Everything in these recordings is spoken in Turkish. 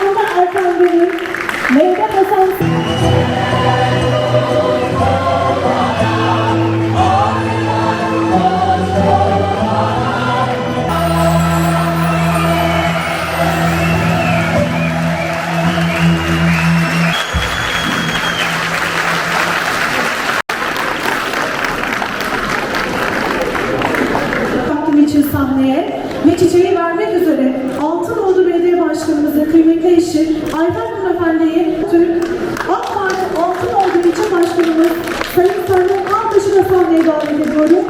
Kemal'da Erkan Gönül, Mehmet Hasan için sahneye ve çiçeği vermek üzere Altınoğlu Belediye Başkanımızın kıymetli Ayfer Hanımefendi'yi Türk AK Parti Altınoğlu İlçe Başkanımız Sayın Sarı Altaş'ı da sahneye davet ediyorum.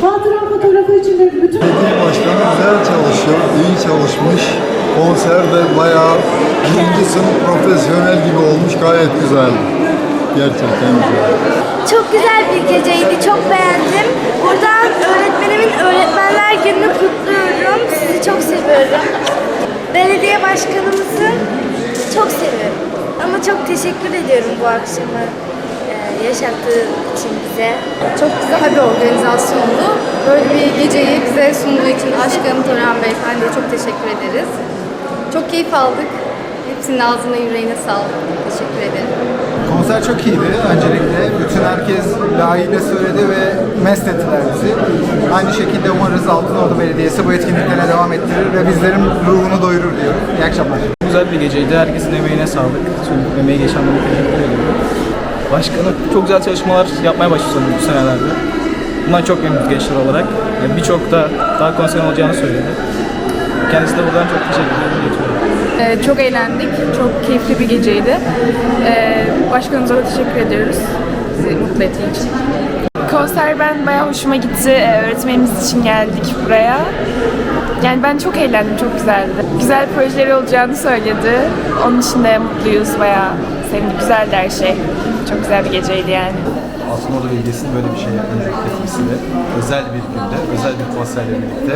Hatıra fotoğrafı için de bütün başkanı güzel çalışıyor, iyi çalışmış. Konser de bayağı birinci sınıf profesyonel gibi olmuş, gayet güzel. Gerçekten güzel. Çok güzel bir geceydi. Çok beğendim. Buradan öğretmenimin öğretmenler gününü kutluyorum. Sizi çok seviyorum. Belediye başkanımızı çok seviyorum. Ama çok teşekkür ediyorum bu akşamı e, yaşattığı için bize. Çok güzel bir organizasyondu. Böyle bir geceyi bize sunduğu için Aşkım Tören Beyefendi'ye çok teşekkür ederiz. Çok keyif aldık. Hepsinin ağzına yüreğine sağlık. Teşekkür ederim. Konser çok iyiydi. Öncelikle bütün herkes layığıyla söyledi ve mest ettiler bizi. Aynı şekilde umarız Altınoğlu Belediyesi bu etkinliklere devam ettirir ve bizlerin ruhunu doyurur diyorum. İyi akşamlar. Güzel bir geceydi. Herkesin emeğine sağlık. Tüm emeği geçenlere teşekkür ediyorum. Başkanı çok güzel çalışmalar yapmaya başladı bu senelerde. Bundan çok memnunuz gençler olarak. Birçok da daha konser olacağını söyledi. Kendisine buradan çok teşekkür ediyorum. Ee, çok eğlendik. Çok keyifli bir geceydi. Ee, başkanımıza da teşekkür ediyoruz. Bizi mutlu ettiği için. Konser ben bayağı hoşuma gitti. Ee, Öğretmenimiz için geldik buraya. Yani ben çok eğlendim, çok güzeldi. Güzel projeleri olacağını söyledi. Onun için de mutluyuz bayağı. Sevindik, güzeldi her şey. Çok güzel bir geceydi yani. Altınoğlu Belediyesi'nin böyle bir şey yapmanın etmesiyle özel bir günde, özel bir konserle birlikte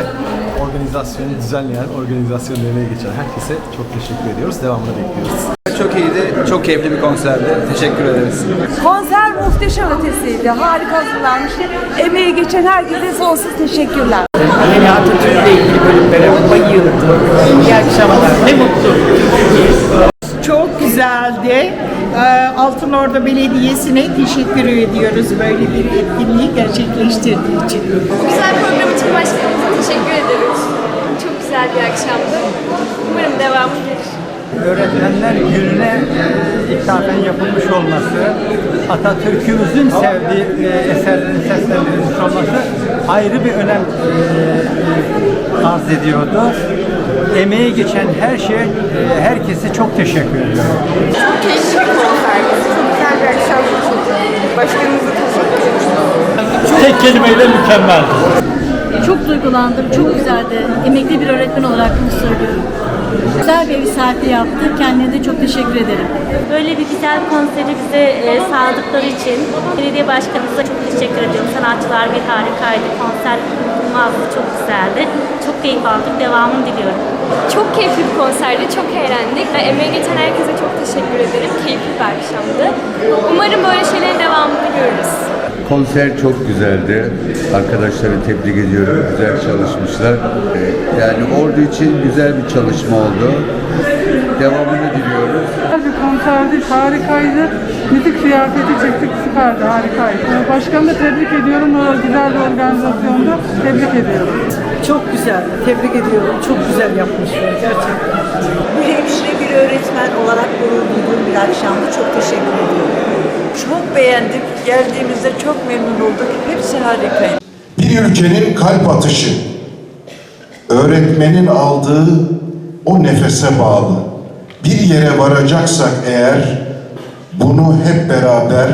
organizasyonu düzenleyen, organizasyonu emeği geçen herkese çok teşekkür ediyoruz. Devamını bekliyoruz. Çok iyiydi. Çok keyifli bir konserdi. Teşekkür ederiz. Konser muhteşem ötesiydi. Harika hazırlanmıştı. Emeği geçen herkese sonsuz teşekkürler. Yeni Atatürk'le ilgili bölümlere bayıldım. Altınordu Belediyesi'ne teşekkür ediyoruz böyle bir etkinliği gerçekleştirdiği için. Güzel program için başkanımıza teşekkür ederiz. Çok güzel bir akşamdı. Umarım devamı gelir. Öğretmenler gününe e, ithafen yapılmış olması, Atatürk'ümüzün sevdiği e, eserlerin seslendirilmiş olması ayrı bir önem e, arz ediyordu. Emeği geçen her şey, herkese çok teşekkür ediyorum. Keyifli bir konserdi. Çok güzel bir akşam ederiz. Tek kelimeyle mükemmeldi. Çok duygulandım. Çok güzeldi. Emekli bir öğretmen olarak bunu söylüyorum. Güzel bir misafir yaptı. Kendine de çok teşekkür ederim. Böyle bir güzel konseri bize e, sağladıkları için belediye başkanımıza çok teşekkür ediyorum. Sanatçılar bir harikaydı. Konser inanılmazdı, çok güzeldi. Çok keyif aldık. Devamını diliyorum. Çok keyifli bir konserdi. Çok eğlendik. Ve emeği geçen herkese çok teşekkür ederim. Keyifli bir akşamdı. Umarım böyle şeylerin devamını görürüz. Konser çok güzeldi. Arkadaşları tebrik ediyorum. Güzel çalışmışlar. Ee, Yani ordu için güzel bir çalışma oldu. Devamını diliyoruz. Bir konserdi, harikaydı. Müzik kıyafeti çektik, süperdi, harikaydı. Başkanı da tebrik ediyorum. Güzel bir organizasyonda tebrik ediyorum. Çok güzel. Tebrik ediyorum. Çok güzel yapmışlar gerçekten. Bir hemşire, bir öğretmen olarak gurur duyduğum bir akşamdı. Çok teşekkür ediyorum. Çok beğendik. Geldiğimizde çok memnun olduk. Hepsi harikaydı. Bir ülkenin kalp atışı, öğretmenin aldığı o nefese bağlı. Bir yere varacaksak eğer, bunu hep beraber,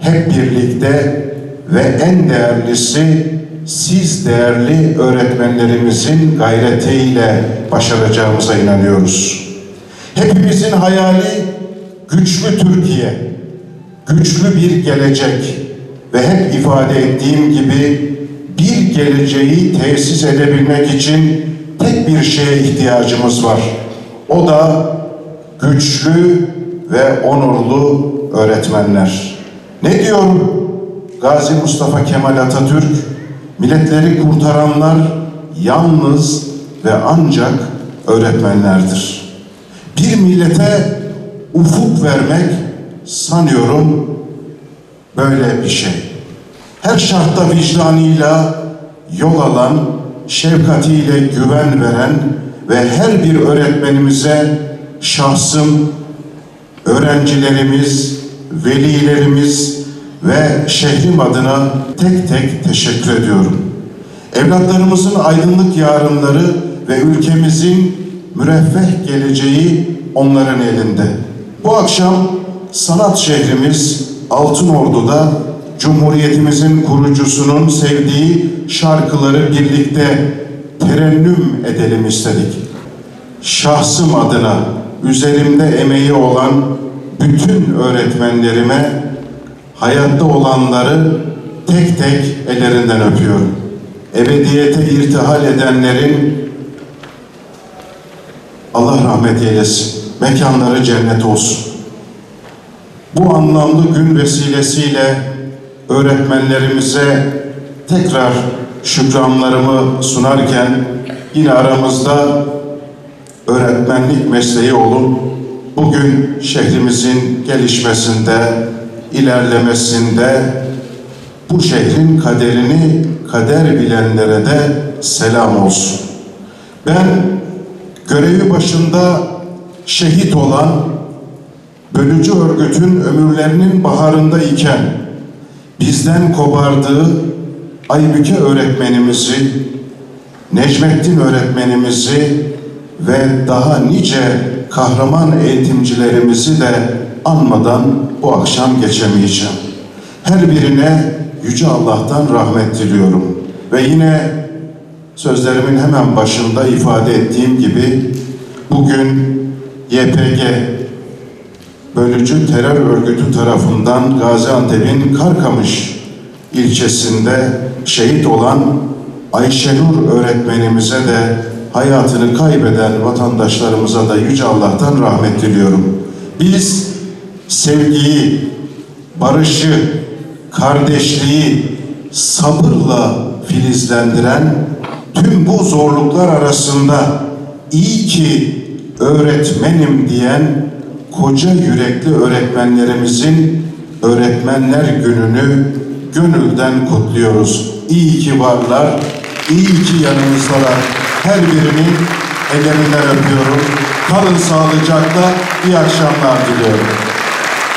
hep birlikte ve en değerlisi siz değerli öğretmenlerimizin gayretiyle başaracağımıza inanıyoruz. Hepimizin hayali güçlü Türkiye, güçlü bir gelecek ve hep ifade ettiğim gibi bir geleceği tesis edebilmek için tek bir şeye ihtiyacımız var. O da güçlü ve onurlu öğretmenler. Ne diyor Gazi Mustafa Kemal Atatürk, milletleri kurtaranlar yalnız ve ancak öğretmenlerdir. Bir millete ufuk vermek sanıyorum böyle bir şey. Her şartta vicdanıyla yol alan, şefkatiyle güven veren ve her bir öğretmenimize şahsım, öğrencilerimiz, velilerimiz ve şehrim adına tek tek teşekkür ediyorum. Evlatlarımızın aydınlık yarınları ve ülkemizin müreffeh geleceği onların elinde. Bu akşam sanat şehrimiz Altınordu'da Cumhuriyetimizin kurucusunun sevdiği şarkıları birlikte terennüm edelim istedik. Şahsım adına üzerimde emeği olan bütün öğretmenlerime hayatta olanları tek tek ellerinden öpüyorum. Ebediyete irtihal edenlerin Allah rahmet eylesin. Mekanları cennet olsun. Bu anlamlı gün vesilesiyle öğretmenlerimize tekrar şükranlarımı sunarken yine aramızda öğretmenlik mesleği olup bugün şehrimizin gelişmesinde, ilerlemesinde bu şehrin kaderini kader bilenlere de selam olsun. Ben görevi başında şehit olan bölücü örgütün ömürlerinin baharında iken bizden kopardığı Aybüke öğretmenimizi, Necmettin öğretmenimizi ve daha nice kahraman eğitimcilerimizi de anmadan bu akşam geçemeyeceğim. Her birine Yüce Allah'tan rahmet diliyorum. Ve yine sözlerimin hemen başında ifade ettiğim gibi bugün YPG bölücü terör örgütü tarafından Gaziantep'in Karkamış ilçesinde şehit olan Ayşenur öğretmenimize de hayatını kaybeden vatandaşlarımıza da Yüce Allah'tan rahmet diliyorum. Biz sevgiyi, barışı, kardeşliği sabırla filizlendiren tüm bu zorluklar arasında iyi ki öğretmenim diyen koca yürekli öğretmenlerimizin Öğretmenler Günü'nü gönülden kutluyoruz. İyi ki varlar, iyi ki yanımızdalar. Her birinin ellerinden öpüyorum. Kalın sağlıcakla, iyi akşamlar diliyorum.